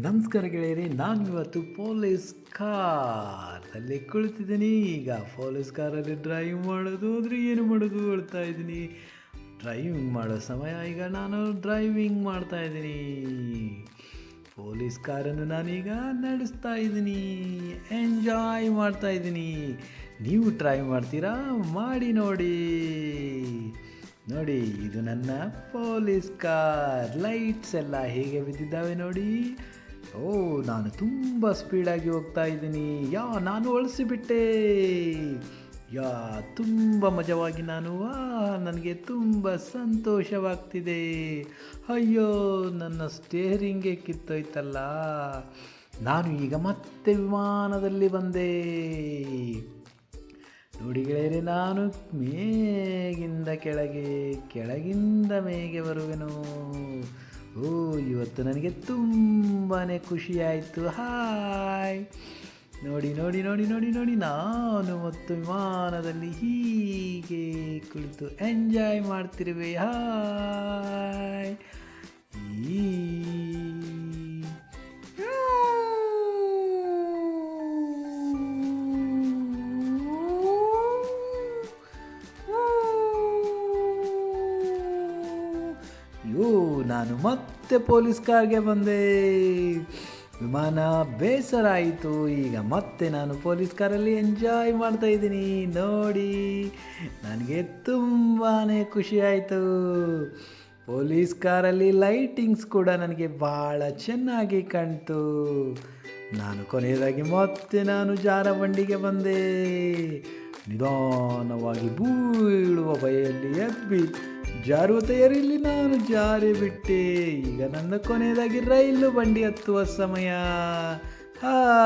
ನಮಸ್ಕಾರ ಗೆಳೆಯರಿ ನಾನು ಇವತ್ತು ಪೊಲೀಸ್ ಕಾರಲ್ಲಿ ಕುಳಿತಿದ್ದೀನಿ. ಈಗ ಪೊಲೀಸ್ ಕಾರಲ್ಲಿ ಡ್ರೈವ್ ಮಾಡೋದು ಅಂದರೆ ಏನು ಮಾಡೋದು ಹೇಳ್ತಾ ಇದ್ದೀನಿ. ಡ್ರೈವಿಂಗ್ ಮಾಡೋ ಸಮಯ, ಈಗ ನಾನು ಡ್ರೈವಿಂಗ್ ಮಾಡ್ತಾ ಇದ್ದೀನಿ. ಪೊಲೀಸ್ ಕಾರನ್ನು ನಾನೀಗ ನಡೆಸ್ತಾ ಇದ್ದೀನಿ. ಎಂಜಾಯ್ ಮಾಡ್ತಾ ಇದ್ದೀನಿ. ನೀವು ಟ್ರೈ ಮಾಡ್ತೀರಾ? ಮಾಡಿ ನೋಡಿ. ನೋಡಿ, ಇದು ನನ್ನ ಪೊಲೀಸ್ ಕಾರ್. ಲೈಟ್ಸ್ ಎಲ್ಲ ಹೇಗೆ ಬಿದ್ದಿದ್ದಾವೆ ನೋಡಿ. ಓ, ನಾನು ತುಂಬ ಸ್ಪೀಡಾಗಿ ಹೋಗ್ತಾ ಇದ್ದೀನಿ. ಯಾ, ನಾನು ಅಳಿಸಿಬಿಟ್ಟೆ ಯಾ, ತುಂಬ ಮಜವಾಗಿ ನಾನು ವಾ ನನಗೆ ತುಂಬ ಸಂತೋಷವಾಗ್ತಿದೆ. ಅಯ್ಯೋ, ನನ್ನ ಸ್ಟೇರಿಂಗೇ ಕಿತ್ತೋಯ್ತಲ್ಲ. ನಾನು ಈಗ ಮತ್ತೆ ವಿಮಾನದಲ್ಲಿ ಬಂದೆ. ನೋಡಿ ಗೆಳೆಯರೆ, ನಾನು ಮೇಗಿಂದ ಕೆಳಗೆ, ಕೆಳಗಿಂದ ಮೇಗೆ ಬರುವೆನು. ಓ, ಇವತ್ತು ನನಗೆ ತುಂಬಾ ಖುಷಿಯಾಯಿತು. ಹಾಯ್. ನೋಡಿ ನೋಡಿ ನೋಡಿ ನೋಡಿ ನೋಡಿ, ನಾನು ಮತ್ತು ವಿಮಾನದಲ್ಲಿ ಹೀಗೆ ಕುಳಿತು ಎಂಜಾಯ್ ಮಾಡ್ತಿರುವೆ. ಹಾಯ್. ಅಯ್ಯೋ, ನಾನು ಮತ್ತೆ ಪೊಲೀಸ್ ಕಾರ್ಗೆ ಬಂದೆ. ವಿಮಾನ ಬೇಸರ ಆಯಿತು. ಈಗ ಮತ್ತೆ ನಾನು ಪೊಲೀಸ್ ಕಾರಲ್ಲಿ ಎಂಜಾಯ್ ಮಾಡ್ತಾ ಇದ್ದೀನಿ. ನೋಡಿ, ನನಗೆ ತುಂಬಾ ಖುಷಿ ಆಯಿತು. ಪೊಲೀಸ್ ಕಾರಲ್ಲಿ ಲೈಟಿಂಗ್ಸ್ ಕೂಡ ನನಗೆ ಭಾಳ ಚೆನ್ನಾಗಿ ಕಾಣ್ತು. ನಾನು ಕೊನೆಯದಾಗಿ ಮತ್ತೆ ನಾನು ಜಾರಬಂಡಿಗೆ ಬಂದೆ. ನಿಧಾನವಾಗಿ ಬೀಳುವ ಬಯಲ್ಲಿ ಎಬ್ಬಿ ಜಾರುವ ತಯಾರಿಯಲ್ಲಿ ನಾನು ಜಾರಿ ಬಿಟ್ಟೆ. ಈಗ ನನ್ನ ಕೊನೆಯದಾಗಿ ರೈಲು ಬಂಡಿ ಹತ್ತುವ ಸಮಯ. ಹಾ.